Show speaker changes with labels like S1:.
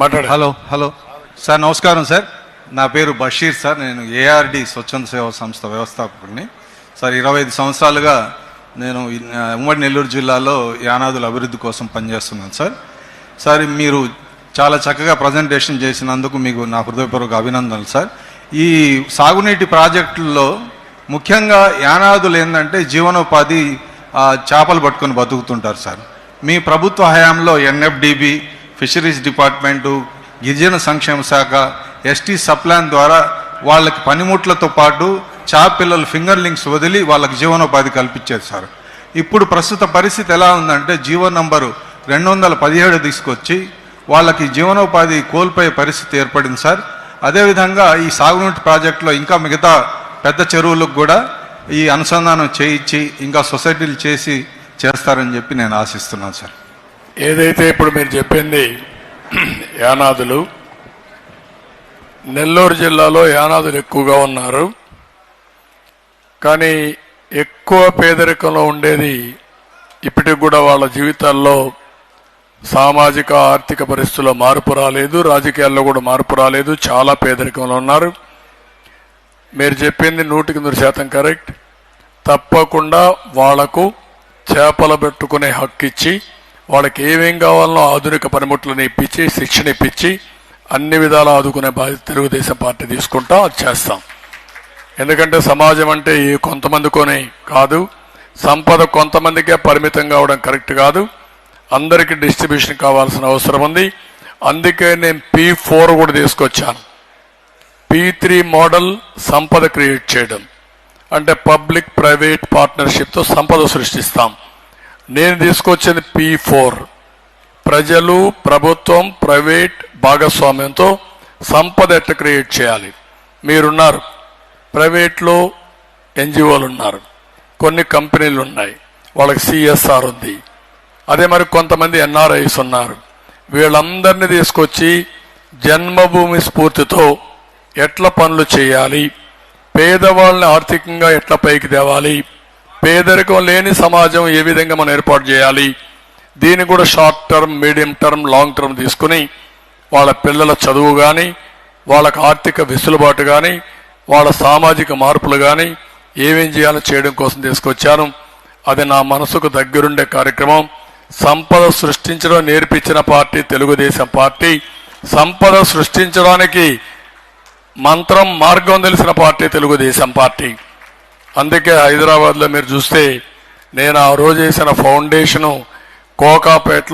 S1: మాట్లాడు
S2: hello hello. Sir నమస్కారం sir. నా పేరు బషీర్ సార్. నేను ఏఆర్డి స్వచ్ఛంద సేవా సంస్థ వ్యవస్థాపకుడిని. సార్ ఇరవై ఐదు సంవత్సరాలుగా నేను ఉమ్మడి నెల్లూరు జిల్లాలో యానాదుల అభివృద్ధి కోసం పనిచేస్తున్నాను సార్. సార్ మీరు చాలా చక్కగా ప్రజెంటేషన్ చేసినందుకు మీకు నా హృదయపూర్వక అభినందనలు సార్. ఈ సాగునీటి ప్రాజెక్టుల్లో ముఖ్యంగా యానాదులు ఏంటంటే జీవనోపాధి చేపలు పట్టుకొని బతుకుతుంటారు సార్. మీ ప్రభుత్వ హయాంలో ఎన్ఎఫ్డిబి ఫిషరీస్ డిపార్ట్మెంటు గిరిజన సంక్షేమ శాఖ ఎస్టీ సప్లాన్ ద్వారా వాళ్ళకి పనిముట్లతో పాటు చాపిల్లలు పిల్లలు ఫింగర్ లింక్స్ వదిలి వాళ్ళకి జీవనోపాధి కల్పించారు సార్. ఇప్పుడు ప్రస్తుత పరిస్థితి ఎలా ఉందంటే జీవో నంబరు రెండు వందల పదిహేడు తీసుకొచ్చి వాళ్ళకి జీవనోపాధి కోల్పోయే పరిస్థితి ఏర్పడింది సార్. అదేవిధంగా ఈ సాగునీటి ప్రాజెక్టులో ఇంకా మిగతా పెద్ద చెరువులకు కూడా ఈ అనుసంధానం చేయించి ఇంకా సొసైటీలు చేసి చేస్తారని చెప్పి నేను ఆశిస్తున్నాను సార్.
S1: ఏదైతే ఇప్పుడు మీరు చెప్పింది యానాదులు నెల్లూరు జిల్లాలో యానాదులు ఎక్కువగా ఉన్నారు. కానీ ఎక్కువ పేదరికంలో ఉండేది ఇప్పటికి కూడా వాళ్ళ జీవితాల్లో సామాజిక ఆర్థిక పరిస్థితుల్లో మార్పు రాలేదు రాజకీయాల్లో కూడా మార్పు రాలేదు చాలా పేదరికంలో ఉన్నారు. మీరు చెప్పింది నూటికి నూరు శాతం కరెక్ట్. తప్పకుండా వాళ్ళకు చేపలు పెట్టుకునే హక్కు ఇచ్చి వాళ్ళకి ఏమేం కావాలనో ఆధునిక పనిముట్లను ఇప్పించి శిక్షణ ఇప్పించి అన్ని విధాలు ఆదుకునే బాధ్యత తెలుగుదేశం పార్టీ తీసుకుంటాం అది చేస్తాం. ఎందుకంటే సమాజం అంటే ఏ కొంతమందికోనే కాదు సంపద కొంతమందికే పరిమితం కావడం కరెక్ట్ కాదు. అందరికీ డిస్ట్రిబ్యూషన్ కావాల్సిన అవసరం ఉంది. అందుకే నేను పీ ఫోర్ కూడా తీసుకొచ్చాను. పీ త్రీ మోడల్ సంపద క్రియేట్ చేయడం. అంటే పబ్లిక్ ప్రైవేట్ పార్ట్నర్షిప్తో సంపద సృష్టిస్తాం. నేను తీసుకొచ్చింది పి ఫోర్ ప్రజలు ప్రభుత్వం ప్రైవేట్ భాగస్వామ్యంతో సంపద ఎట్లా క్రియేట్ చేయాలి? మీరున్నారు. ప్రైవేట్లో ఎన్జిఓలు ఉన్నారు. కొన్ని కంపెనీలు ఉన్నాయి. వాళ్ళకి సిఎస్ఆర్ ఉంది. అదే మరి కొంతమంది ఎన్ఆర్ఐస్ ఉన్నారు. వీళ్ళందరినీ తీసుకొచ్చి జన్మభూమి స్ఫూర్తితో ఎట్లా పనులు చేయాలి? పేదవాళ్ళని ఆర్థికంగా ఎట్లా పైకి తేవాలి? పేదరికం లేని సమాజం ఏ విధంగా మనం ఏర్పాటు చేయాలి? దీన్ని కూడా short term medium term long term తీసుకుని వాళ్ళ పిల్లల చదువు కానీ వాళ్ళకు ఆర్థిక వెసులుబాటు కానీ వాళ్ళ సామాజిక మార్పులు కానీ ఏమేం చేయాలో చేయడం కోసం తీసుకొచ్చాను. అది నా మనసుకు దగ్గరుండే కార్యక్రమం. సంపద సృష్టించడం నేర్పించిన పార్టీ తెలుగుదేశం పార్టీ. సంపద సృష్టించడానికి మంత్రం మార్గం తెలిసిన పార్టీ తెలుగుదేశం పార్టీ. అందుకే హైదరాబాద్లో మీరు చూస్తే నేను ఆ రోజు వేసిన ఫౌండేషను కోకాపేటలో